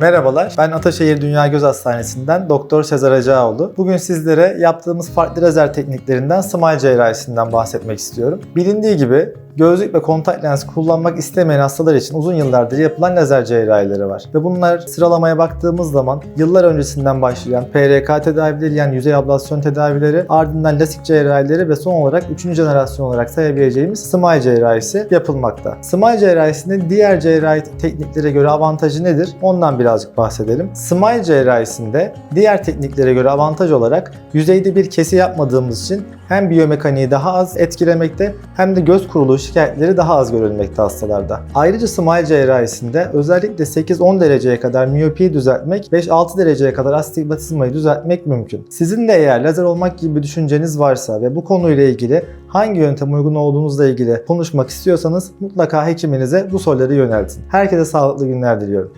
Merhabalar, ben Ataşehir Dünya Göz Hastanesi'nden Doktor Sezer Hacıoğlu. Bugün sizlere yaptığımız farklı lazer tekniklerinden smile cerrahisinden bahsetmek istiyorum. Bilindiği gibi gözlük ve kontak lens kullanmak istemeyen hastalar için uzun yıllardır yapılan lazer cerrahileri var. Ve bunlar sıralamaya baktığımız zaman yıllar öncesinden başlayan PRK tedavileri yani yüzey ablasyon tedavileri, ardından lasik cerrahileri ve son olarak 3. jenerasyon olarak sayabileceğimiz smile cerrahisi yapılmakta. Smile cerrahisinin diğer cerrahi tekniklere göre avantajı nedir? Ondan birazcık bahsedelim. Smile cerrahisinde diğer tekniklere göre avantaj olarak yüzeyde bir kesi yapmadığımız için hem biyomekaniği daha az etkilemekte hem de göz kuruluğu şikayetleri daha az görülmekte hastalarda. Ayrıca smile cerrahisinde özellikle 8-10 dereceye kadar miyopiyi düzeltmek, 5-6 dereceye kadar astigmatizmayı düzeltmek mümkün. Sizin de eğer lazer olmak gibi bir düşünceniz varsa ve bu konuyla ilgili hangi yöntem uygun olduğunuzla ilgili konuşmak istiyorsanız mutlaka hekiminize bu soruları yöneltin. Herkese sağlıklı günler diliyorum.